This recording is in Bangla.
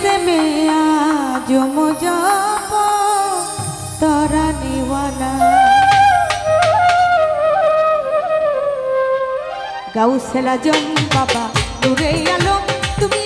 से मैं आज मुझे तोरा निवाना। গাউসেলা জম বাবা দূরে আলো তুমি